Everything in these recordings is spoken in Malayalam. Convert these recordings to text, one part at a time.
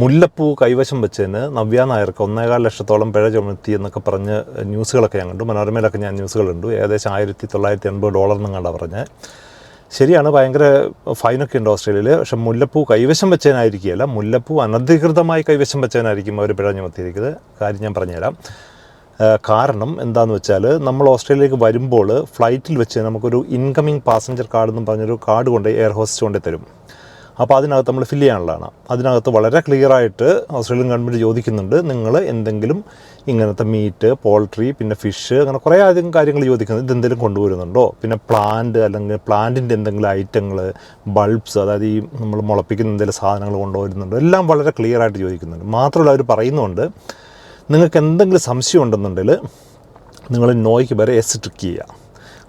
മുല്ലപ്പൂ കൈവശം വെച്ചതിന് നവ്യ നായർക്ക് ഒന്നേകാൽ ലക്ഷത്തോളം പിഴ ചുമത്തി എന്നൊക്കെ പറഞ്ഞ് ന്യൂസുകളൊക്കെ ഞാൻ കണ്ടു. മനോരമയിലൊക്കെ ഞാൻ ന്യൂസുകൾ കണ്ടു. ഏകദേശം ആയിരത്തി തൊള്ളായിരത്തി എൺപത് ഡോളർ എന്നും കണ്ട പറഞ്ഞ്. ശരിയാണ് ഭയങ്കര ഫൈനൊക്കെ ഉണ്ട് ഓസ്ട്രേലിയയിൽ പക്ഷെ മുല്ലപ്പൂ കൈവശം വെച്ചതിനായിരിക്കുകയല്ല മുല്ലപ്പൂ അനധികൃതമായി കൈവശം വെച്ചതിനായിരിക്കും അവർ പിഴ ചുമത്തിയിരിക്കുന്നത്. കാര്യം ഞാൻ പറഞ്ഞുതരാം. കാരണം എന്താണെന്ന് വെച്ചാൽ നമ്മൾ ഓസ്ട്രേലിയയിലേക്ക് വരുമ്പോൾ ഫ്ലൈറ്റിൽ വെച്ച് നമുക്കൊരു ഇൻകമിങ് പാസഞ്ചർ കാർഡ് എന്ന് പറഞ്ഞൊരു കാർഡ് കൊണ്ട് എയർ ഹോസ്റ്റ് കൊണ്ടേ തരും അപ്പോൾ അതിനകത്ത് നമ്മൾ ഫില്ല് ചെയ്യാനുള്ളതാണ്. അതിനകത്ത് വളരെ ക്ലിയറായിട്ട് ഓസ്ട്രേലിയൻ ഗവൺമെന്റ് ചോദിക്കുന്നുണ്ട് നിങ്ങൾ എന്തെങ്കിലും ഇങ്ങനത്തെ മീറ്റ് പോൾട്രി പിന്നെ ഫിഷ് അങ്ങനെ കുറേ അധികം കാര്യങ്ങൾ ചോദിക്കുന്നത് ഇതെന്തെങ്കിലും കൊണ്ടുവരുന്നുണ്ടോ? പിന്നെ പ്ലാന്റ് അല്ലെങ്കിൽ പ്ലാന്റിന്റെ എന്തെങ്കിലും ഐറ്റങ്ങൾ ബൾബ്സ് അതായത് ഈ നമ്മൾ മുളപ്പിക്കുന്ന എന്തെങ്കിലും സാധനങ്ങൾ കൊണ്ടുവരുന്നുണ്ടോ? എല്ലാം വളരെ ക്ലിയറായിട്ട് ചോദിക്കുന്നുണ്ട്. മാത്രമല്ല അവർ പറയുന്നുണ്ട് നിങ്ങൾക്ക് എന്തെങ്കിലും സംശയം ഉണ്ടെന്നുണ്ടെങ്കിൽ നിങ്ങൾ നോയ്ക്ക് വരെ എസ് ട്രിക്ക് ചെയ്യുക.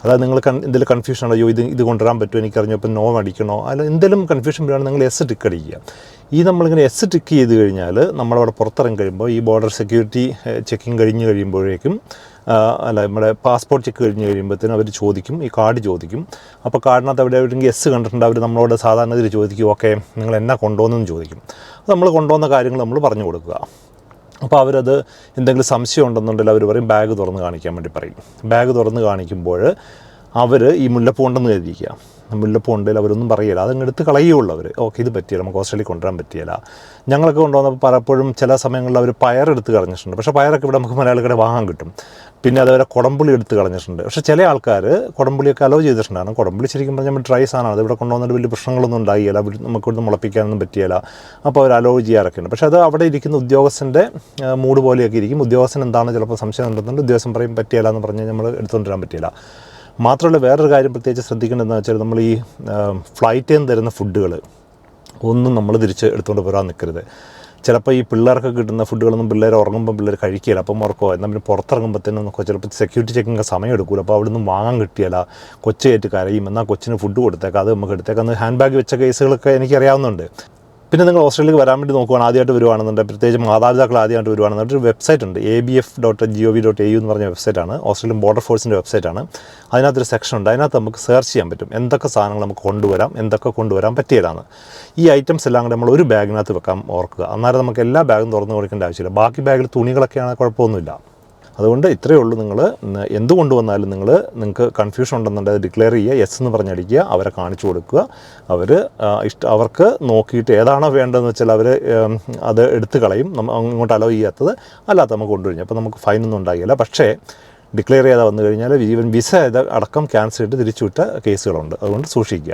അതായത് നിങ്ങൾ എന്തെങ്കിലും കൺഫ്യൂഷൻ ആണോ അയ്യോ ഇത് ഇത് കൊണ്ടുവരാൻ പറ്റുമോ? എനിക്കറിഞ്ഞപ്പോൾ നോ അടിക്കണോ? അല്ല എന്തെങ്കിലും കൺഫ്യൂഷൻ വരികയാണെങ്കിൽ നിങ്ങൾ എസ് ടിക്ക് അടിക്കുക. ഈ നമ്മളിങ്ങനെ എസ് ടിക്ക് ചെയ്ത് കഴിഞ്ഞാൽ നമ്മളവിടെ പുറത്തിറങ്ങി കഴിയുമ്പോൾ ഈ ബോർഡർ സെക്യൂരിറ്റി ചെക്കിങ് കഴിഞ്ഞ് കഴിയുമ്പോഴേക്കും അല്ല നമ്മുടെ പാസ്പോർട്ട് ചെക്ക് കഴിഞ്ഞ് കഴിയുമ്പോഴത്തേനും അവർ ചോദിക്കും ഈ കാർഡ് ചോദിക്കും. അപ്പോൾ കാർഡിനകത്ത് അവിടെ എവിടെയെങ്കിലും എസ് കണ്ടിട്ടുണ്ട്? അവർ നമ്മളോട് സാധാരണ ഇതിൽ ചോദിക്കും ഓക്കെ നിങ്ങൾ എന്നാ കൊണ്ടുവന്നെന്ന് ചോദിക്കും. നമ്മൾ കൊണ്ടുവന്ന കാര്യങ്ങൾ നമ്മൾ പറഞ്ഞു കൊടുക്കുക. അപ്പോൾ അവരത് എന്തെങ്കിലും സംശയം ഉണ്ടെന്നുണ്ടെങ്കിൽ അവർ പറയും ബാഗ് തുറന്ന് കാണിക്കാൻ വേണ്ടി പറയും. ബാഗ് തുറന്ന് കാണിക്കുമ്പോൾ അവർ ഈ മുല്ലപ്പൂ ഉണ്ടെന്ന് കരുതിക്കുക മുല്ലപ്പൂ ഉണ്ടെങ്കിൽ അവരൊന്നും പറയില്ല അതങ്ങ് എടുത്ത് കളയുള്ളൂ അവർ. ഓക്കെ ഇത് പറ്റിയില്ല. നമുക്ക് ഓസ്ട്രേലിയ കൊണ്ടുവരാൻ പറ്റിയില്ല. ഞങ്ങളൊക്കെ കൊണ്ടുവന്നപ്പോൾ പലപ്പോഴും ചില സമയങ്ങളിൽ അവർ പയറെടുത്ത് കളഞ്ഞിട്ടുണ്ട്. പക്ഷേ പയറൊക്കെ ഇവിടെ നമുക്ക് മലയാളികളുടെ വാങ്ങാൻ കിട്ടും. പിന്നെ അതുവരെ കുടംപുളി എടുത്ത് കളഞ്ഞിട്ടുണ്ട്. പക്ഷേ ചില ആൾക്കാർ കുടംപുളിയൊക്കെ അലോ ചെയ്തിട്ടുണ്ടാണ്. കുടംപുളി ശരിക്കും പറഞ്ഞാൽ ഡ്രൈ സാധനമാണ്. അത് ഇവിടെ കൊണ്ടുവന്നിട്ട് വലിയ പ്രശ്നങ്ങളൊന്നും ഉണ്ടായില്ല. നമുക്ക് ഇവിടുന്ന് മുളപ്പിക്കാനൊന്നും പറ്റിയില്ല. അപ്പോൾ അവർ അലോ ചെയ്യാറൊക്കെ ഉണ്ട് പക്ഷേ അത് അവിടെ ഇരിക്കുന്ന ഉദ്യോഗസ്ഥന്റെ മൂഡ് പോലെയൊക്കെ ഇരിക്കും. ഉദ്യോഗസ്ഥൻ എന്താണ് ചിലപ്പോൾ സംശയം ഉണ്ടെന്നുണ്ട് ഉദ്യോഗസ്ഥൻ പറയും പറ്റിയില്ല എന്ന് പറഞ്ഞ് നമ്മൾ എടുത്തുകൊണ്ടിരാൻ പറ്റിയില്ല. മാത്രമല്ല വേറൊരു കാര്യം പ്രത്യേകിച്ച് ശ്രദ്ധിക്കേണ്ടതെന്ന് വെച്ചാൽ നമ്മൾ ഈ ഫ്ലൈറ്റിൽ നിന്ന് തരുന്ന ഫുഡുകൾ ഒന്നും നമ്മൾ തിരിച്ച് എടുത്തുകൊണ്ട് പോരാൻ നിൽക്കരുത് ചിലപ്പോൾ ഈ പിള്ളേർക്ക് കിട്ടുന്ന ഫുഡുകളൊന്നും പിള്ളേർ ഉറങ്ങുമ്പോൾ പിള്ളേർ കഴിക്കില്ല അപ്പം ഉറക്കോ എന്നാൽ പിന്നെ പുറത്തിറങ്ങുമ്പോഴത്തേനും നമുക്ക് ചിലപ്പോൾ സെക്യൂരിറ്റി ചെക്കിങ് സമയം എടുക്കില്ല അപ്പോൾ അവിടെ നിന്ന് വാങ്ങാൻ കിട്ടിയല്ല. കൊച്ചേറ്റ് കരയും. എന്നാൽ കൊച്ചിന് ഫുഡ് കൊടുത്തേക്കാം. അത് നമുക്ക് എടുത്തേക്കാം. അന്ന് ഹാൻഡ് ബാഗ് വെച്ച കേസുകളൊക്കെ എനിക്കറിയാവുന്നുണ്ട്. പിന്നെ നിങ്ങൾ ഓസ്ട്രേലിയക്ക് വരാൻ വേണ്ടി നോക്കുവാണ് ആദ്യമായിട്ട് വരുവാണെന്നുണ്ടെങ്കിൽ പ്രത്യേകിച്ച് മാതാപിതാക്കൾ ആദ്യമായിട്ട് വരുവാണെന്നുണ്ടെങ്കിൽ ഒരു വെബ്സൈറ്റ് ഉണ്ട് A B F dot G O V dot A U എന്ന് പറഞ്ഞ വെബ്സൈറ്റാണ് ഓസ്ട്രേലിയൻ ബോർഡർ ഫോഴ്സിന്റെ വെബ്സൈറ്റാണ് അതിനകത്തൊരു സെക്ഷൻ ഉണ്ട് അതിനകത്ത് നമുക്ക് സെർച്ച് ചെയ്യാൻ പറ്റും. എന്തൊക്കെ സാധനങ്ങൾ നമുക്ക് കൊണ്ടുവരാം എന്തൊക്കെ കൊണ്ടുവരാൻ പറ്റിയതാണ്. ഈ ഐറ്റംസ് എല്ലാം കൂടെ നമ്മൾ ഒരു ബാഗിനകത്ത് വെക്കാൻ ഓർക്കുക. അന്നേരം നമുക്ക് എല്ലാ ബാഗും തുറന്നു കൊടുക്കേണ്ട ആവശ്യമില്ല. ബാക്കി ബാഗിൽ തുണികളൊക്കെയാണ് കുഴപ്പമൊന്നുമില്ല. അതുകൊണ്ട് ഇത്രയേ ഉള്ളൂ നിങ്ങൾ എന്ത് കൊണ്ടുവന്നാലും നിങ്ങൾ നിങ്ങൾക്ക് കൺഫ്യൂഷൻ ഉണ്ടെന്നുണ്ടെങ്കിൽ ഡിക്ലെയർ ചെയ്യുക യെസ് എന്ന് പറഞ്ഞടിക്കുക അവരെ കാണിച്ചു കൊടുക്കുക. അവർ ഇഷ്ട അവർക്ക് നോക്കിയിട്ട് ഏതാണോ വേണ്ടതെന്ന് വെച്ചാൽ അവർ അത് എടുത്തു കളയും. നമ്മൾ ഇങ്ങോട്ട് അലോ ചെയ്യാത്തത് അല്ലാത്ത നമുക്ക് കൊണ്ടുവരും അപ്പോൾ നമുക്ക് ഫൈനൊന്നും ഉണ്ടാകില്ല. പക്ഷേ ഡിക്ലെയർ ചെയ്താൽ വന്നു കഴിഞ്ഞാൽ ഈവൻ വിസ അടക്കം ക്യാൻസൽ ചെയ്തിട്ട് തിരിച്ചുവിട്ട കേസുകളുണ്ട് അതുകൊണ്ട് സൂക്ഷിക്കുക.